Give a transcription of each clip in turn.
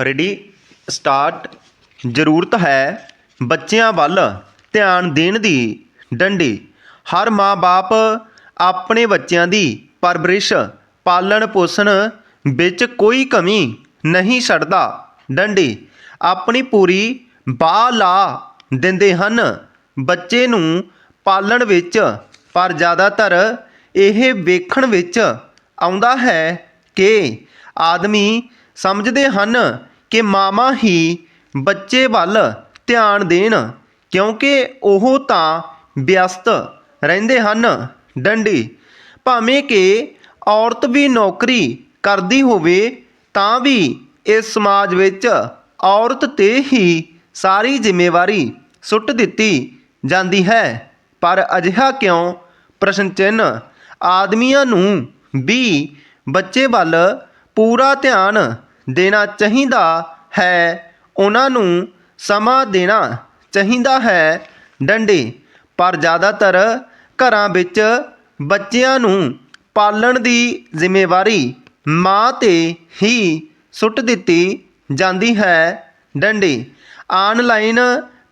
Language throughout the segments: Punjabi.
ਰੈਡੀ ਸਟਾਰਟ ਜ਼ਰੂਰਤ ਹੈ ਬੱਚਿਆਂ ਵੱਲ ਧਿਆਨ ਦੇਣ ਦੀ, ਡੰਡੀ। ਹਰ ਮਾਂ-ਬਾਪ ਆਪਣੇ ਬੱਚਿਆਂ ਦੀ ਪਰਵਰਿਸ਼ ਪਾਲਣ ਪੋਸ਼ਣ ਵਿੱਚ ਕੋਈ ਕਮੀ ਨਹੀਂ ਛੱਡਦਾ। ਡੰਡੀ, ਆਪਣੀ ਪੂਰੀ ਬਾਹ ਲਾ ਦਿੰਦੇ ਹਨ। ਬੱਚੇ ਨੂੰ ਪਾਲਣ ਵਿੱਚ, ਪਰ ਜ਼ਿਆਦਾਤਰ ਇਹ ਵੇਖਣ ਵਿੱਚ ਆਉਂਦਾ ਹੈ ਕਿ ਆਦਮੀ ਸਮਝਦੇ ਹਨ ਕਿ ਮਾਵਾਂ ਹੀ ਬੱਚੇ ਵੱਲ ਧਿਆਨ ਦੇਣ, ਕਿਉਂਕਿ ਉਹ ਤਾਂ ਵਿਅਸਤ ਰਹਿੰਦੇ ਹਨ। ਡੰਡੀ, ਭਾਵੇਂ ਕਿ ਔਰਤ ਵੀ ਨੌਕਰੀ ਕਰਦੀ ਹੋਵੇ, ਤਾਂ ਵੀ ਇਸ ਸਮਾਜ ਵਿੱਚ ਔਰਤ ਤੇ ਹੀ ਸਾਰੀ ਜ਼ਿੰਮੇਵਾਰੀ ਸੁੱਟ ਦਿੱਤੀ ਜਾਂਦੀ ਹੈ। ਪਰ ਅਜਿਹਾ ਕਿਉਂ? ਪ੍ਰਸ਼ਨ ਚਿੰਨ੍ਹ, ਆਦਮੀਆਂ ਨੂੰ ਵੀ ਬੱਚੇ ਵੱਲ ਪੂਰਾ ਧਿਆਨ ਦੇਣਾ ਚਾਹੀਦਾ ਹੈ, ਉਹਨਾਂ ਨੂੰ ਸਮਾਂ ਦੇਣਾ ਚਾਹੀਦਾ ਹੈ ਡੰਡੇ। ਪਰ ਜ਼ਿਆਦਾਤਰ ਘਰਾਂ ਵਿੱਚ ਬੱਚਿਆਂ ਨੂੰ ਪਾਲਣ ਦੀ ਜ਼ਿੰਮੇਵਾਰੀ ਮਾਂ ਤੇ ਹੀ ਸੁੱਟ ਦਿੱਤੀ ਜਾਂਦੀ ਹੈ ਡੰਡੇ। ਆਨਲਾਈਨ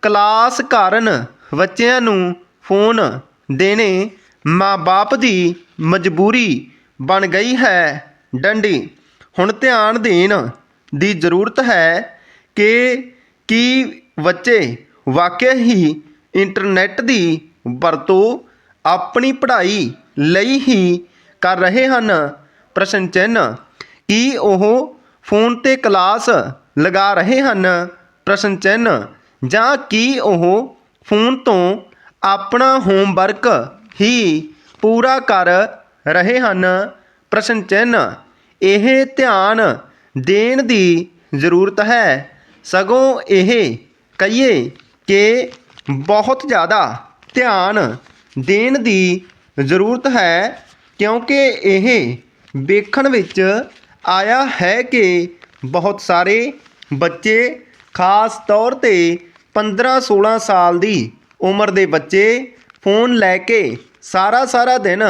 ਕਲਾਸ ਕਾਰਨ ਬੱਚਿਆਂ ਨੂੰ ਫੋਨ ਦੇਣੇ ਮਾਂ-ਬਾਪ ਦੀ ਮਜਬੂਰੀ ਬਣ ਗਈ ਹੈ ਡੰਡੀ। ਹੁਣ ਧਿਆਨ ਦੇਣ ਦੀ ਜ਼ਰੂਰਤ ਹੈ ਕਿ ਕੀ ਬੱਚੇ ਵਾਕਿਆ ਹੀ ਇੰਟਰਨੈਟ ਦੀ ਵਰਤੋਂ ਆਪਣੀ ਪੜ੍ਹਾਈ ਲਈ ਹੀ ਕਰ ਰਹੇ ਹਨ। ਪ੍ਰਸ਼ਨ ਚਿੰਨ੍ਹ, ਕੀ ਉਹ ਫੋਨ ਤੇ ਕਲਾਸ ਲਗਾ ਰਹੇ ਹਨ? ਪ੍ਰਸ਼ਨ ਚਿੰਨ੍ਹ, ਜਾਂ ਕੀ ਉਹ ਫੋਨ ਤੋਂ ਆਪਣਾ ਹੋਮਵਰਕ ਹੀ ਪੂਰਾ ਕਰ ਰਹੇ ਹਨ? ਪ੍ਰਸ਼ਨ ਚਿੰਨ੍ਹ ਇਹ ਧਿਆਨ ਦੇਣ ਦੀ ਜ਼ਰੂਰਤ ਹੈ। ਸਗੋਂ ਇਹ ਕਹੀਏ ਕਿ ਬਹੁਤ ਜ਼ਿਆਦਾ ਧਿਆਨ ਦੇਣ ਦੀ ਜ਼ਰੂਰਤ ਹੈ, ਕਿਉਂਕਿ ਇਹ ਵੇਖਣ ਵਿੱਚ ਆਇਆ ਹੈ ਕਿ ਬਹੁਤ ਸਾਰੇ ਬੱਚੇ, ਖਾਸ ਤੌਰ ਤੇ 15-16 ਸਾਲ ਦੀ ਉਮਰ ਦੇ ਬੱਚੇ, ਫੋਨ ਲੈ ਕੇ ਸਾਰਾ ਸਾਰਾ ਦਿਨ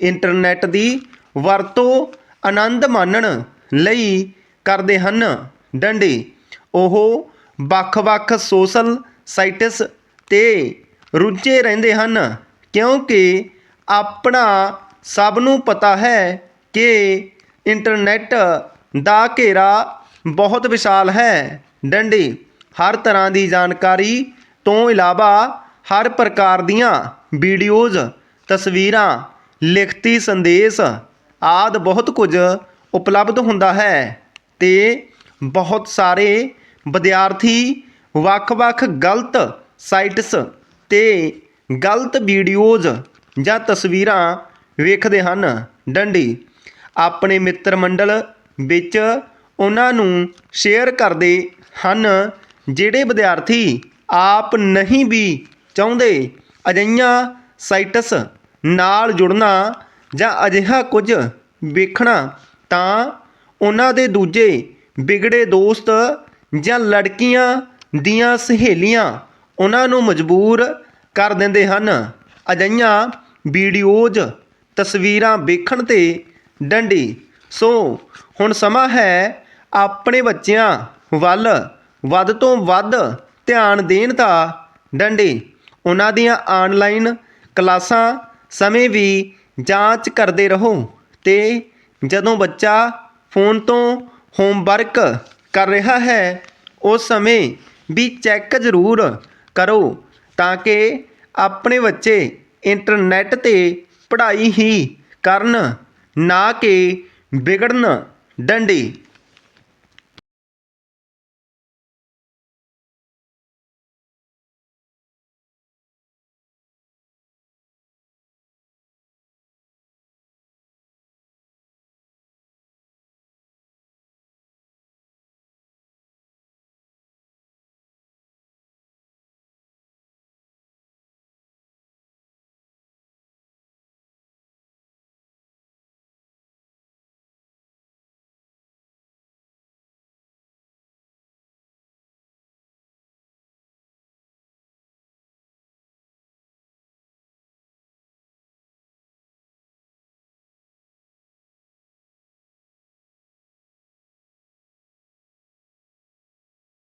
ਇੰਟਰਨੈਟ ਦੀ ਵਰਤੋਂ ਆਨੰਦ ਮਾਣਨ ਲਈ ਕਰਦੇ ਹਨ। ਡੰਡੀ, ਉਹ ਵੱਖ-ਵੱਖ ਸੋਸ਼ਲ ਸਾਈਟਸ ਤੇ ਰੁੱਝੇ ਰਹਿੰਦੇ ਹਨ ਕਿਉਂਕਿ ਆਪਣਾ ਸਭ ਨੂੰ ਪਤਾ ਹੈ ਕਿ ਇੰਟਰਨੈਟ ਦਾ ਘੇਰਾ ਬਹੁਤ ਵਿਸ਼ਾਲ ਹੈ। ਡੰਡੀ, ਹਰ ਤਰ੍ਹਾਂ ਦੀ ਜਾਣਕਾਰੀ ਤੋਂ ਇਲਾਵਾ ਹਰ ਪ੍ਰਕਾਰ ਦੀਆਂ ਵੀਡੀਓਜ਼, ਤਸਵੀਰਾਂ, ਲਿਖਤੀ ਸੰਦੇਸ਼ ਆਦ ਬਹੁਤ ਕੁਝ ਉਪਲਬਧ ਹੁੰਦਾ ਹੈ ਤੇ ਬਹੁਤ ਸਾਰੇ ਵਿਦਿਆਰਥੀ ਵੱਖ-ਵੱਖ ਗਲਤ ਸਾਈਟਸ ਤੇ ਗਲਤ ਵੀਡੀਓਜ਼ ਜਾਂ ਤਸਵੀਰਾਂ ਵੇਖਦੇ ਹਨ। ਡੰਡੀ, ਆਪਣੇ ਮਿੱਤਰ ਮੰਡਲ ਵਿੱਚ ਉਹਨਾਂ ਨੂੰ ਸ਼ੇਅਰ ਕਰਦੇ ਹਨ ਜਿਹੜੇ ਵਿਦਿਆਰਥੀ ਆਪ ਨਹੀਂ ਵੀ ਚਾਹੁੰਦੇ ਅਜਿਹੀਆਂ ਸਾਈਟਸ ਨਾਲ ਜੁੜਨਾ ਜਾਂ ਅਜਿਹਾ ਕੁਝ ਵੇਖਣਾ ਤਾਂ ਉਹਨਾਂ ਦੇ ਦੂਜੇ ਵਿਗੜੇ ਦੋਸਤ ਜਾਂ ਲੜਕੀਆਂ ਦੀਆਂ ਸਹੇਲੀਆਂ ਉਹਨਾਂ ਨੂੰ ਮਜਬੂਰ ਕਰ ਦਿੰਦੇ ਹਨ। ਅਜਿਹੀਆਂ ਵੀਡੀਓਜ਼, ਤਸਵੀਰਾਂ ਵੇਖਣ ਤੇ ਡੰਡੀ, ਸੋ ਹੁਣ ਸਮਾਂ ਹੈ ਆਪਣੇ ਬੱਚਿਆਂ ਵੱਲ ਵੱਧ ਤੋਂ ਵੱਧ ਧਿਆਨ ਦੇਣ ਦਾ। ਡੰਡੀ, ਉਹਨਾਂ ਦੀਆਂ ਆਨਲਾਈਨ ਕਲਾਸਾਂ ਸਮੇਂ ਵੀ ਜਾਂਚ ਕਰਦੇ ਰਹੋ। ਅਤੇ ਜਦੋਂ ਬੱਚਾ ਫੋਨ ਤੋਂ ਹੋਮਵਰਕ ਕਰ ਰਿਹਾ ਹੈ, ਉਸ ਸਮੇਂ ਵੀ ਚੈੱਕ ਜ਼ਰੂਰ ਕਰੋ ਤਾਂ ਕਿ ਆਪਣੇ ਬੱਚੇ ਇੰਟਰਨੈਟ ਤੇ ਪੜ੍ਹਾਈ ਹੀ ਕਰਨ, ਨਾ ਕਿ ਵਿਗੜਨ, ਡੰਡੇ।